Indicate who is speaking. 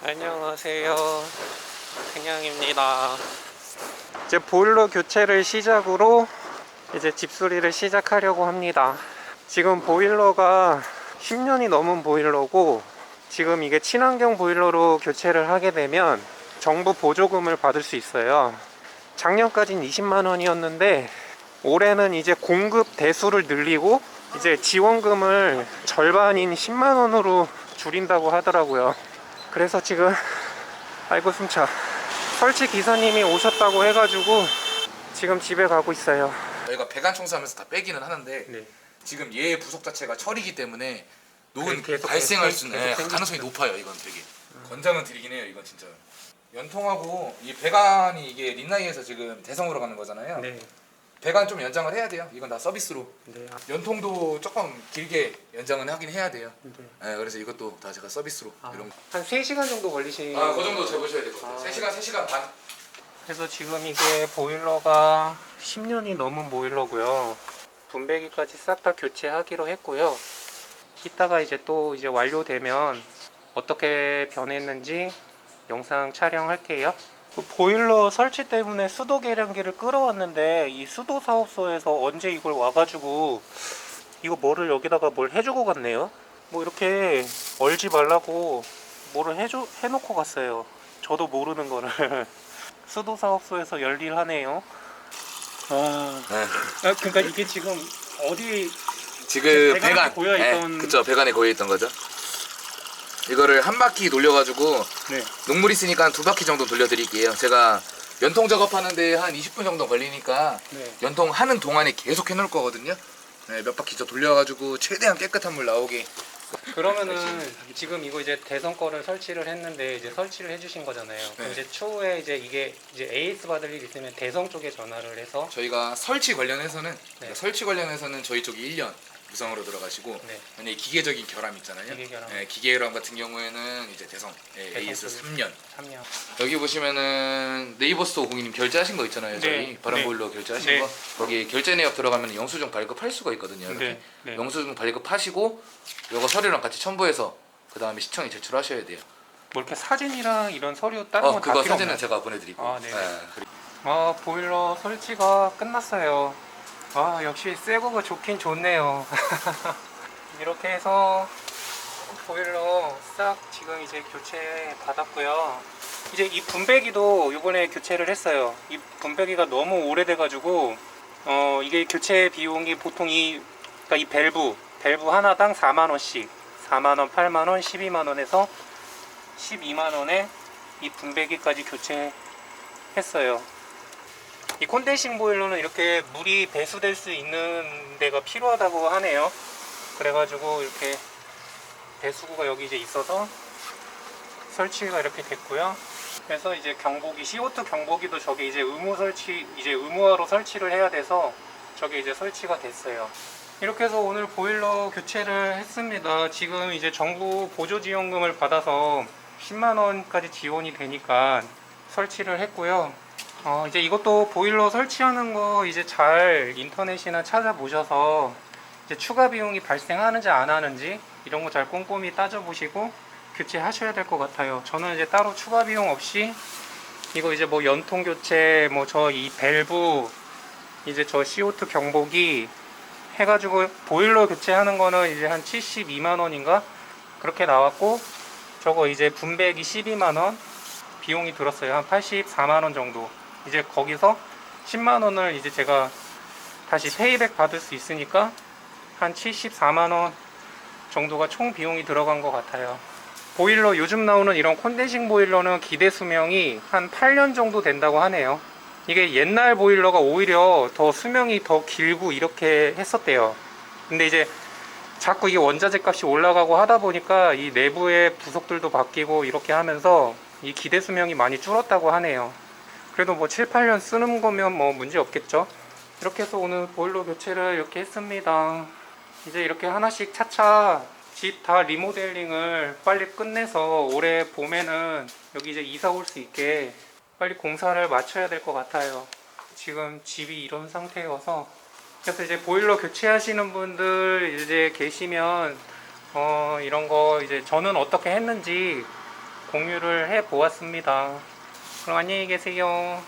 Speaker 1: 안녕하세요. 그냥입니다. 이제 보일러 교체를 시작으로 이제 집수리를 시작하려고 합니다. 지금 보일러가 10년이 넘은 보일러고 지금 이게 친환경 보일러로 교체를 하게 되면 정부 보조금을 받을 수 있어요. 작년까지는 20만 원이었는데 올해는 이제 공급 대수를 늘리고 이제 지원금을 절반인 10만 원으로 줄인다고 하더라고요. 그래서 지금 아이고 숨차 설치 기사님이 오셨다고 해가지고 지금 집에 가고 있어요.
Speaker 2: 저희가 배관 청소하면서 다 빼기는 하는데
Speaker 1: 네.
Speaker 2: 지금 얘 부속 자체가 철이기 때문에 녹은
Speaker 1: 계속
Speaker 2: 발생할
Speaker 1: 계속
Speaker 2: 수는
Speaker 1: 계속
Speaker 2: 예, 가능성이
Speaker 1: 수
Speaker 2: 높아요. 이건 되게 권장은 드리긴 해요. 이건 진짜 연통하고 이 배관이 이게 린나이에서 지금 대성으로 가는 거잖아요.
Speaker 1: 네.
Speaker 2: 배관 좀 연장을 해야 돼요. 이건 다 서비스로
Speaker 1: 네. 아,
Speaker 2: 연통도 조금 길게 연장은 하긴 해야 돼요.
Speaker 1: 네.
Speaker 2: 예, 그래서 이것도 다 제가 서비스로
Speaker 1: 아,
Speaker 2: 이런 거.
Speaker 1: 한 3시간 정도 걸리시
Speaker 2: 아, 그 정도 재보셔야 될 것 같아요.
Speaker 1: 아.
Speaker 2: 3시간, 3시간 반.
Speaker 1: 그래서 지금 이게 보일러가 10년이 넘은 보일러고요. 분배기까지 싹 다 교체하기로 했고요. 이따가 이제 또 이제 완료되면 어떻게 변했는지 영상 촬영할게요. 그 보일러 설치 때문에 수도 계량기를 끌어왔는데 이 수도 사업소에서 언제 이걸 와가지고 이거 뭐를 여기다가 뭘 해주고 갔네요. 뭐 이렇게 얼지 말라고 뭐를 해줘 해놓고 갔어요. 저도 모르는 거를. 수도 사업소에서 열일하네요. 아,
Speaker 2: 네.
Speaker 1: 아, 그러니까 이게 지금 어디
Speaker 2: 지금
Speaker 1: 배관에
Speaker 2: 배관
Speaker 1: 고여있던-
Speaker 2: 예, 그쵸 배관에 고여 있던 거죠 이거를 한 바퀴 돌려가지고
Speaker 1: 네.
Speaker 2: 녹물 있으니까 두 바퀴 정도 돌려드릴게요 제가 연통 작업하는데 한 20분 정도 걸리니까
Speaker 1: 네.
Speaker 2: 연통 하는 동안에 계속 해놓을 거거든요 네, 몇 바퀴 더 돌려가지고 최대한 깨끗한 물 나오게
Speaker 1: 그러면은 지금 이거 이제 대선 거를 설치를 했는데 이제 설치를 해주신 거잖아요. 그럼
Speaker 2: 네.
Speaker 1: 이제 추후에 이제 이게 이제 AS 받을 일 있으면 대성 쪽에 전화를 해서
Speaker 2: 저희가 설치 관련해서는
Speaker 1: 네.
Speaker 2: 설치 관련해서는 저희 쪽이 1년 구성으로 들어가시고
Speaker 1: 네.
Speaker 2: 만약에 기계적인 결함 있잖아요
Speaker 1: 기계 결함.
Speaker 2: 네, 기계 결함 같은 경우에는 이제 대성 예,
Speaker 1: 대성
Speaker 2: AS
Speaker 1: 쪽에.
Speaker 2: 3년
Speaker 1: 참여.
Speaker 2: 여기 보시면은 네이버 스토어 고객님 결제하신 거 있잖아요. 저희
Speaker 1: 네,
Speaker 2: 바람
Speaker 1: 네.
Speaker 2: 보일러 결제하신
Speaker 1: 네.
Speaker 2: 거. 거기 결제 내역 들어가면 영수증 발급할 수가 있거든요. 이렇게.
Speaker 1: 네. 네.
Speaker 2: 영수증 발급하시고 요거 서류랑 같이 첨부해서 그 다음에 시청에 제출하셔야 돼요.
Speaker 1: 뭐 이렇게 사진이랑 이런 서류 다른
Speaker 2: 어
Speaker 1: 거다
Speaker 2: 그거
Speaker 1: 필요
Speaker 2: 사진은
Speaker 1: 없나요?
Speaker 2: 제가 보내드리고.
Speaker 1: 아, 네.
Speaker 2: 그리고
Speaker 1: 아 보일러 설치가 끝났어요. 아 역시 새거가 좋긴 좋네요. 이렇게 해서 보일러 싹 지금 이제 교체 받았고요. 이제 이 분배기도 요번에 교체를 했어요. 이 분배기가 너무 오래돼 가지고 어 이게 교체 비용이 보통 이 그러니까 이 밸브 밸브 하나당 4만 원씩 4만 원, 8만 원, 12만 원에서 12만 원에 이 분배기까지 교체했어요. 이 콘덴싱 보일러는 이렇게 물이 배수될 수 있는 데가 필요하다고 하네요. 그래가지고 이렇게 배수구가 여기 이제 있어서 설치가 이렇게 됐고요. 그래서 이제 경보기 CO2 경보기도 저기 이제 의무 설치 이제 의무화로 설치를 해야 돼서 저게 이제 설치가 됐어요. 이렇게 해서 오늘 보일러 교체를 했습니다. 지금 이제 정부 보조 지원금을 받아서 10만 원까지 지원이 되니까 설치를 했고요. 어, 이제 이것도 보일러 설치하는 거 이제 잘 인터넷이나 찾아보셔서 이제 추가 비용이 발생하는지 안 하는지 이런 거 잘 꼼꼼히 따져보시고 교체하셔야 될 것 같아요. 저는 이제 따로 추가 비용 없이 이거 이제 뭐 연통 교체, 뭐 저 이 밸브, 이제 저 CO2 경보기 해가지고 보일러 교체하는 거는 이제 한 72만 원인가 그렇게 나왔고 저거 이제 분배기 12만 원 비용이 들었어요. 한 84만 원 정도. 이제 거기서 10만 원을 이제 제가 다시 페이백 받을 수 있으니까 한 74만 원 정도가 총 비용이 들어간 것 같아요. 보일러 요즘 나오는 이런 콘덴싱 보일러는 기대 수명이 한 8년 정도 된다고 하네요. 이게 옛날 보일러가 오히려 더 수명이 더 길고 이렇게 했었대요. 근데 이제 자꾸 이게 원자재 값이 올라가고 하다 보니까 이 내부의 부속들도 바뀌고 이렇게 하면서 이 기대 수명이 많이 줄었다고 하네요. 그래도 뭐 7, 8년 쓰는 거면 뭐 문제 없겠죠. 이렇게 해서 오늘 보일러 교체를 이렇게 했습니다. 이제 이렇게 하나씩 차차 집 다 리모델링을 빨리 끝내서 올해 봄에는 여기 이제 이사 올 수 있게 빨리 공사를 마쳐야 될 것 같아요. 지금 집이 이런 상태여서 그래서 이제 보일러 교체하시는 분들 이제 계시면 어 이런 거 이제 저는 어떻게 했는지 공유를 해 보았습니다. 그럼 안녕히 계세요.